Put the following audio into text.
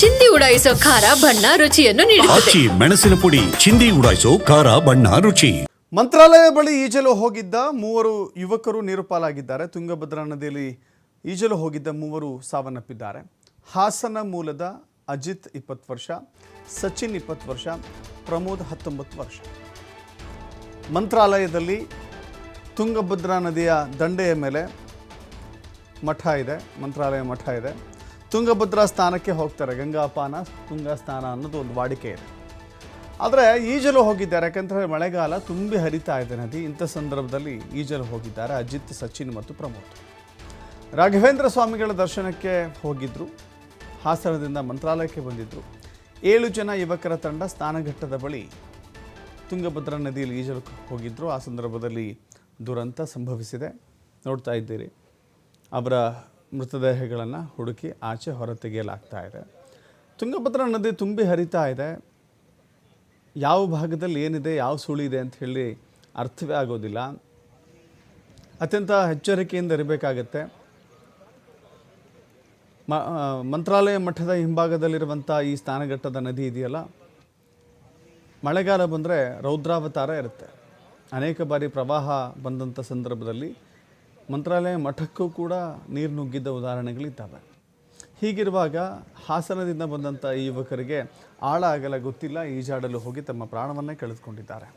ಚಿಂದಿ ಉಡಾಯಿಸೋ ಖಾರ ಬಣ್ಣ ರುಚಿಯನ್ನು ನೀಡುತ್ತದೆ. ಆಚಿ ಮೆಣಸಿನ ಪುಡಿ ಚಿಂದಿ ಉಡಾಯಿಸೋ ಖಾರ ಬಣ್ಣ ರುಚಿ. ಮಂತ್ರಾಲಯ ಬಳಿ ಈಜಲು ಹೋಗಿದ್ದ ಮೂವರು ಯುವಕರು ನೀರುಪಾಲಾಗಿದ್ದಾರೆ. ತುಂಗಭದ್ರಾ ನದಿಯಲ್ಲಿ ಈಜಲು ಹೋಗಿದ್ದ ಮೂವರು ಸಾವನ್ನಪ್ಪಿದ್ದಾರೆ. ಹಾಸನ ಮೂಲದ ಅಜಿತ್ ಇಪ್ಪತ್ತು ವರ್ಷ ಸಚಿನ್ ಇಪ್ಪತ್ತು ವರ್ಷ ಪ್ರಮೋದ್ ಹತ್ತೊಂಬತ್ತು ವರ್ಷ. ಮಂತ್ರಾಲಯದಲ್ಲಿ ತುಂಗಭದ್ರಾ ನದಿಯ ದಂಡೆಯ ಮೇಲೆ ಮಠ ಇದೆ ಮಂತ್ರಾಲಯ ಮಠ ಇದೆ. ತುಂಗಭದ್ರಾ ಸ್ಥಾನಕ್ಕೆ ಹೋಗ್ತಾರೆ. ಗಂಗಾಪಾನ, ತುಂಗಾ ಸ್ನಾನ ಅನ್ನೋದು ಒಂದು ವಾಡಿಕೆ ಇದೆ. ಆದರೆ ಈಜಲು ಹೋಗಿದ್ದಾರೆ. ಯಾಕಂದರೆ ಮಳೆಗಾಲ ತುಂಬಿ ಹರಿತಾ ಇದೆ ನದಿ. ಇಂಥ ಸಂದರ್ಭದಲ್ಲಿ ಈಜಲು ಹೋಗಿದ್ದಾರೆ ಅಜಿತ್, ಸಚಿನ್ ಮತ್ತು ಪ್ರಮೋದ್. ರಾಘವೇಂದ್ರ ಸ್ವಾಮಿಗಳ ದರ್ಶನಕ್ಕೆ ಹೋಗಿದ್ದರು ಹಾಸನದಿಂದ ಮಂತ್ರಾಲಯಕ್ಕೆ ಬಂದಿದ್ದರು ಏಳು ಜನ ಯುವಕರ ತಂಡ ಸ್ನಾನಘಟ್ಟದ ಬಳಿ ತುಂಗಭದ್ರಾ ನದಿಯಲ್ಲಿ ಈಜಲು ಹೋಗಿದ್ದರು ಆ ಸಂದರ್ಭದಲ್ಲಿ ದುರಂತ ಸಂಭವಿಸಿದೆ. ನೋಡ್ತಾ ಇದ್ದೀರಿ. ಅವರ ಮೃತದೇಹಗಳನ್ನು ಹುಡುಕಿ ಆಚೆ ಹೊರತೆಗೆಯಲಾಗ್ತಾ ಇದೆ. ತುಂಗಭದ್ರಾ ನದಿ ತುಂಬಿ ಹರಿತಾ ಇದೆ. ಯಾವ ಭಾಗದಲ್ಲಿ ಏನಿದೆ, ಯಾವ ಸುಳಿ ಇದೆ ಅಂತ ಹೇಳಿ ಅರ್ಥವೇ ಆಗೋದಿಲ್ಲ. ಅತ್ಯಂತ ಎಚ್ಚರಿಕೆಯಿಂದ ಇರಬೇಕಾಗತ್ತೆ. ಮ ಮಂತ್ರಾಲಯ ಮಠದ ಹಿಂಭಾಗದಲ್ಲಿರುವಂಥ ಈ ಸ್ನಾನಘಟ್ಟದ ನದಿ ಇದೆಯಲ್ಲ, ಮಳೆಗಾಲ ಬಂದರೆ ರೌದ್ರಾವತಾರ ಇರುತ್ತೆ. ಅನೇಕ ಬಾರಿ ಪ್ರವಾಹ ಬಂದಂಥ ಸಂದರ್ಭದಲ್ಲಿ ಮಂತ್ರಾಲಯ ಮಠಕ್ಕೂ ಕೂಡ ನೀರು ನುಗ್ಗಿದ್ದ ಉದಾಹರಣೆಗಳಿದ್ದಾವೆ. ಹೀಗಿರುವಾಗ ಹಾಸನದಿಂದ ಬಂದಂಥ ಈ ಯುವಕರಿಗೆ ಆಳ ಆಗಲ ಗೊತ್ತಿಲ್ಲ, ಈಜಾಡಲು ಹೋಗಿ ತಮ್ಮ ಪ್ರಾಣವನ್ನೇ ಕಳೆದುಕೊಂಡಿದ್ದಾರೆ.